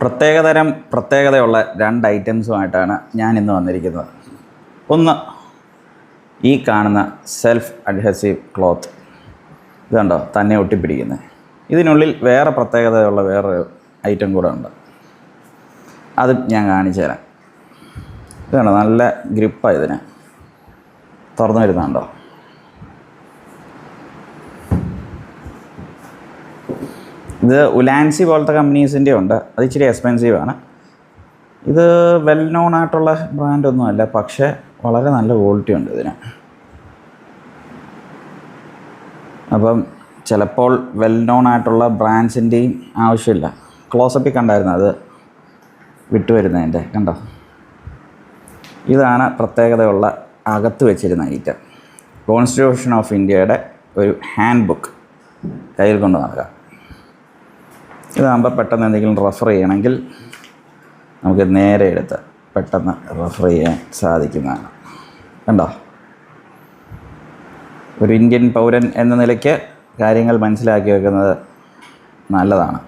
പ്രത്യേകതരം പ്രത്യേകതയുള്ള രണ്ട് ഐറ്റംസുമായിട്ടാണ് ഞാൻ ഇന്ന് വന്നിരിക്കുന്നത്. ഒന്ന് ഈ കാണുന്ന സെൽഫ് അഡ്ഹസീവ് ക്ലോത്ത്. ഇതുണ്ടോ? തന്നെ ഒട്ടിപ്പിടിക്കുന്നത് ഇതിനുള്ളിൽ വേറെ പ്രത്യേകതയുള്ള വേറെ ഐറ്റം കൂടെ ഉണ്ട്. അത് ഞാൻ കാണിച്ചു തരാം. ഇതുണ്ടോ? നല്ല ഗ്രിപ്പാണ് ഇതിന്. തുറന്നു വരുന്നുണ്ടോ? ഇത് ഉലാൻസി പോലത്തെ കമ്പനീസിന്റെ ഉണ്ട്. അത് ഇച്ചിരി എക്സ്പെൻസീവാണ് ഇത് വെൽ നോൺ ആയിട്ടുള്ള ബ്രാൻഡൊന്നും അല്ല പക്ഷേ വളരെ നല്ല ക്വാളിറ്റി ഉണ്ട് ഇതിന്. അപ്പം ചിലപ്പോൾ വെൽ നോൺ ആയിട്ടുള്ള ബ്രാൻഡ്സിന്റെയും ആവശ്യമില്ല. ക്ലോസപ്പിൽ കണ്ടായിരുന്നു അത് വിട്ടുവരുന്നതിന്റെ കണ്ടോ? ഇതാണ് പ്രത്യേകതയുള്ള അകത്ത് വെച്ചിരുന്ന ഐറ്റം കോൺസ്റ്റിറ്റ്യൂഷൻ ഓഫ് ഇന്ത്യയുടെ ഒരു ഹാൻഡ് ബുക്ക് കയ്യിൽ കൊണ്ട് നടക്കാം. ഇതാകുമ്പോൾ പെട്ടെന്ന് എന്തെങ്കിലും റെഫർ ചെയ്യണമെങ്കിൽ നമുക്ക് നേരെ എടുത്ത് പെട്ടെന്ന് റെഫർ ചെയ്യാൻ സാധിക്കുന്നതാണ്. കണ്ടോ? ഒരു ഇന്ത്യൻ പൗരൻ എന്ന നിലയ്ക്ക് കാര്യങ്ങൾ മനസ്സിലാക്കി വെക്കുന്നത് നല്ലതാണ്.